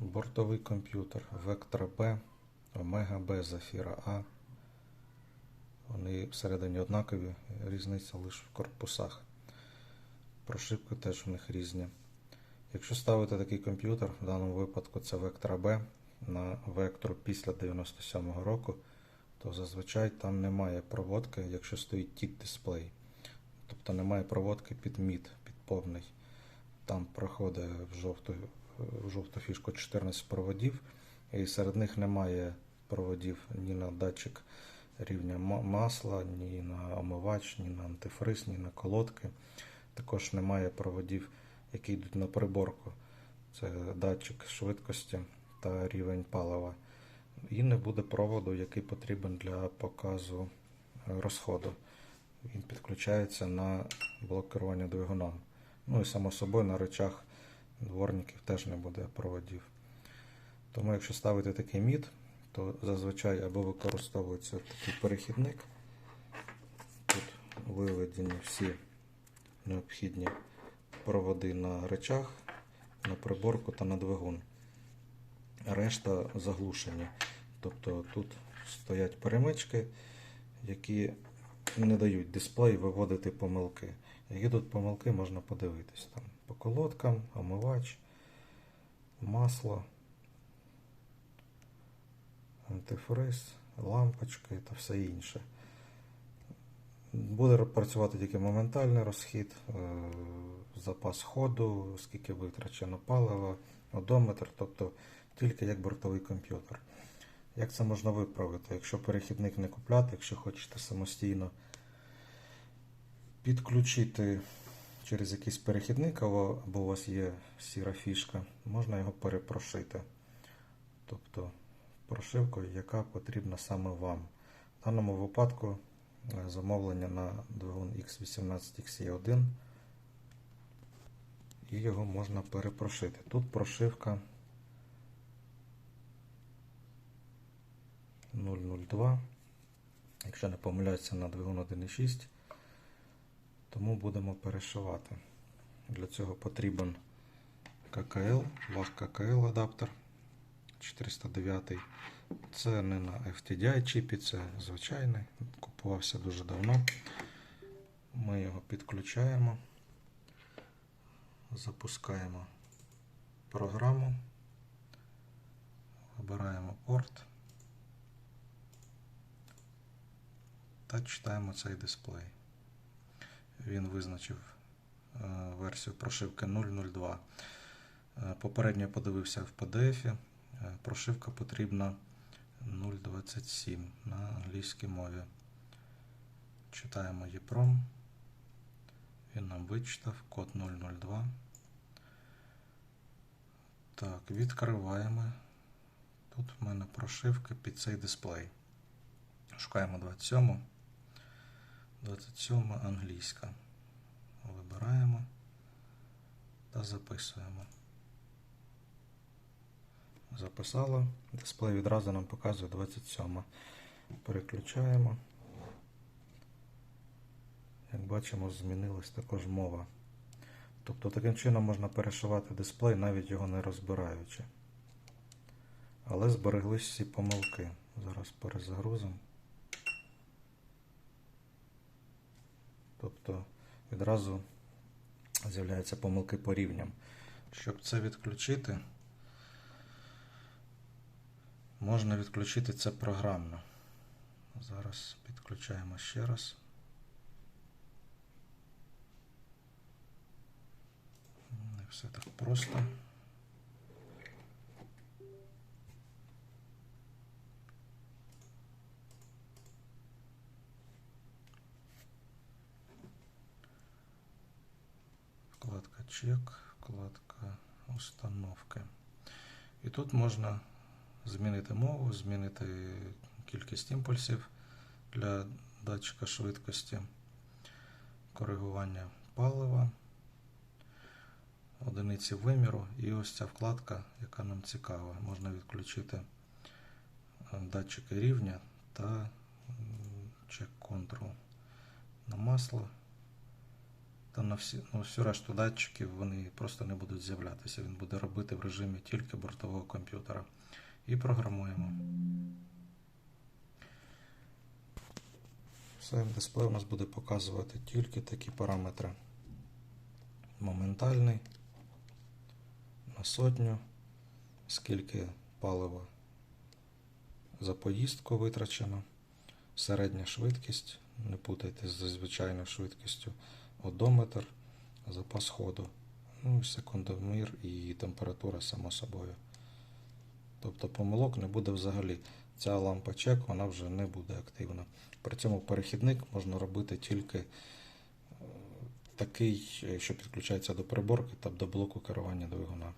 Бортовий комп'ютер Vectra B, Omega B, Zafira A. Вони всередині однакові, різниця лише в корпусах. Прошивки теж у них різні. Якщо ставити такий комп'ютер, в даному випадку це Vectra B на Vectra після 97-го року, то зазвичай там немає проводки, якщо стоїть тік дисплей. Тобто немає проводки під мід, під повний. Там проходить в жовту, жовту фішку 14 проводів, і серед них немає проводів ні на датчик рівня масла, ні на омивач, ні на антифриз, ні на колодки. Також немає проводів, які йдуть на приборку. Це датчик швидкості та рівень палива. І не буде проводу, який потрібен для показу е, розходу. Він підключається на блок керування двигуном. Ну і само собою на речах дворників теж не буде проводів. Тому якщо ставити такий мід, то зазвичай або використовується такий перехідник. Тут виведені всі необхідні проводи на речах, на приборку та на двигун. Решта заглушені. Тобто тут стоять перемички, які не дають дисплей виводити помилки. Які тут помилки можна подивитись. Там по колодкам, омивач, масло, антифриз, лампочки та все інше. Буде працювати тільки моментальний розхід, е, запас ходу, скільки витрачено палива, одометр, тобто тільки як бортовий комп'ютер. Як це можна виправити? Якщо перехідник не купляти, якщо хочете самостійно підключити через якийсь перехідник, або у вас є сіра фішка, можна його перепрошити. Тобто прошивкою, яка потрібна саме вам. В даному випадку е, замовлення на двигун X18XE1 і його можна перепрошити. Тут прошивка 002. Якщо не помиляюся на двигун 1.6, тому будемо перешивати. Для цього потрібен ККЛ, ваг ККЛ адаптер 409. Це не на FTDI чіпі, це звичайний. Купувався дуже давно. Ми його підключаємо, запускаємо програму, вибираємо порт та читаємо цей дисплей. Він визначив е, версію прошивки 002. Е, Попередньо я подивився в PDF. Е, Прошивка потрібна 0.27 на англійській мові. Читаємо EPROM. Він нам вичитав код 002. Так, відкриваємо. Тут в мене прошивка під цей дисплей. Шукаємо 27. 27 англійська. Вибираємо та записуємо. Записало. Дисплей відразу нам показує 27. Переключаємо. Як бачимо, змінилась також мова. Тобто таким чином можна перешивати дисплей, навіть його не розбираючи. Але збереглись всі помилки. Зараз перезагрузимо. Тобто відразу з'являються помилки по рівням. Щоб це відключити, можна відключити це програмно. Зараз підключаємо ще раз. Не все так просто. Вкладка чек, вкладка установки. І тут можна змінити мову, змінити кількість імпульсів для датчика швидкості, коригування палива, одиниці виміру і ось ця вкладка, яка нам цікава. Можна відключити е, датчики рівня та чек контрол на масло то на всі, ну, всю решту датчиків вони просто не будуть з'являтися. Він буде робити в режимі тільки бортового комп'ютера. І програмуємо. Все, дисплей у нас буде показувати тільки такі параметри. Моментальний на сотню, скільки палива за поїздку витрачено, середня швидкість, не путайте зі звичайною швидкістю, одометр, запас ходу, ну і секундомір і температура само собою. Тобто помилок не буде взагалі. Ця лампа чек вона вже не буде активна. При цьому перехідник можна робити тільки е, такий, що підключається до приборки та до блоку керування двигуна.